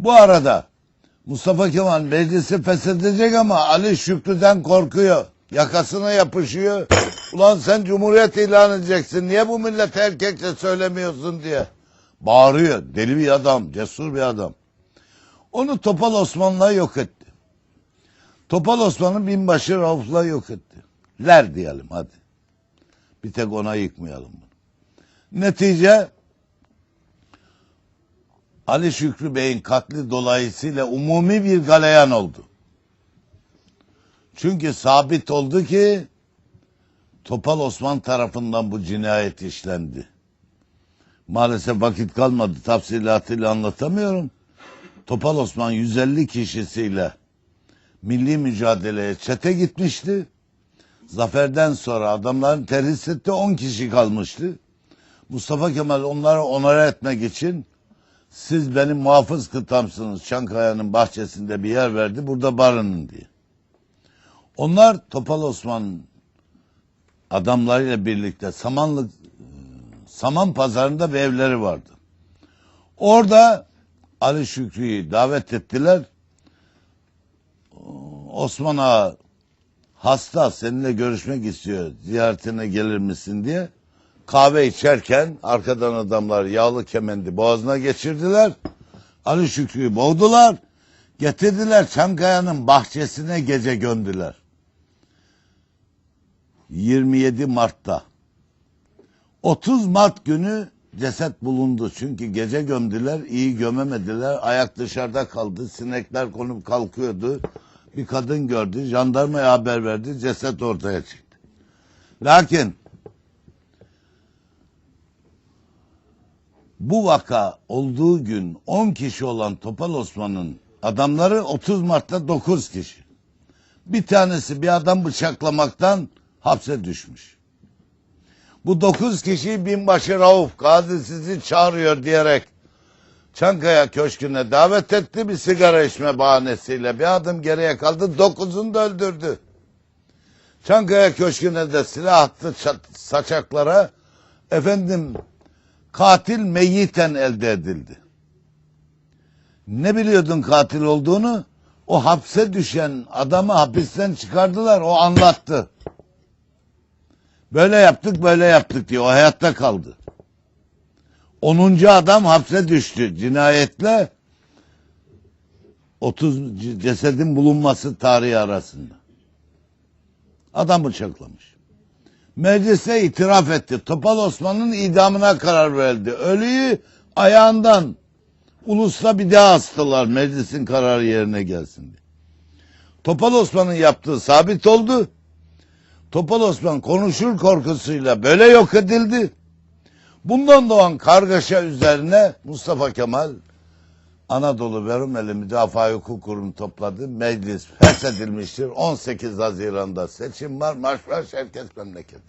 Bu arada Mustafa Kemal meclisi feshedecek ama Ali Şükrü'den korkuyor. Yakasına yapışıyor. Ulan sen cumhuriyet ilan edeceksin. Niye bu millete erkekçe söylemiyorsun diye. Bağırıyor. Deli bir adam. Cesur bir adam. Onu Topal Osman'la yok etti. Topal Osman'ı binbaşı Rauf'la yok etti. Ler diyelim hadi. Bir tek ona yıkmayalım bunu. Netice Ali Şükrü Bey'in katli dolayısıyla umumi bir galeyan oldu. Çünkü sabit oldu ki Topal Osman tarafından bu cinayet işlendi. Maalesef vakit kalmadı tafsilatıyla anlatamıyorum. Topal Osman 150 kişisiyle milli mücadeleye çete gitmişti. Zaferden sonra adamların terhis etti 10 kişi kalmıştı. Mustafa Kemal onları onore etmek için siz benim muhafız kıtamsınız Çankaya'nın bahçesinde bir yer verdi burada barının diye. Onlar Topal Osman adamlarıyla birlikte Samanlık Saman pazarında bir evleri vardı. Orada Ali Şükrü'yü davet ettiler. Osman Ağa hasta seninle görüşmek istiyor ziyaretine gelir misin diye kahve içerken arkadan adamlar yağlı kemendi boğazına geçirdiler. Ali Şükrü'yü boğdular. Getirdiler Çankaya'nın bahçesine gece gömdüler. 27 Mart'ta. 30 Mart günü ceset bulundu. Çünkü gece gömdüler, iyi gömemediler. Ayak dışarıda kaldı. Sinekler konup kalkıyordu. Bir kadın gördü, jandarmaya haber verdi. Ceset ortaya çıktı. Lakin bu vaka olduğu gün 10 kişi olan Topal Osman'ın adamları 30 Mart'ta 9 kişi. Bir tanesi bir adam bıçaklamaktan hapse düşmüş. Bu 9 kişiyi binbaşı Rauf Gazi sizi çağırıyor diyerek Çankaya Köşkü'ne davet etti bir sigara içme bahanesiyle. Bir adım geriye kaldı dokuzunu da öldürdü. Çankaya Köşkü'ne de silah attı saçaklara. Efendim katil meyyiten elde edildi. Ne biliyordun katil olduğunu? O hapse düşen adamı hapisten çıkardılar. O anlattı. Böyle yaptık böyle yaptık diye o hayatta kaldı. 10. adam hapse düştü cinayetle 30 c- cesedin bulunması tarihi arasında. Adam bıçaklamış. Meclise itiraf etti. Topal Osman'ın idamına karar verildi. Ölüyü ayağından ulusla bir daha astılar meclisin kararı yerine gelsin diye. Topal Osman'ın yaptığı sabit oldu. Topal Osman konuşur korkusuyla böyle yok edildi. Bundan doğan kargaşa üzerine Mustafa Kemal Anadolu ve Rumeli Müdafaa Hukuk Kurumu topladı. Meclis feshedilmiştir. 18 Haziran'da seçim var. Marş var herkes memleket.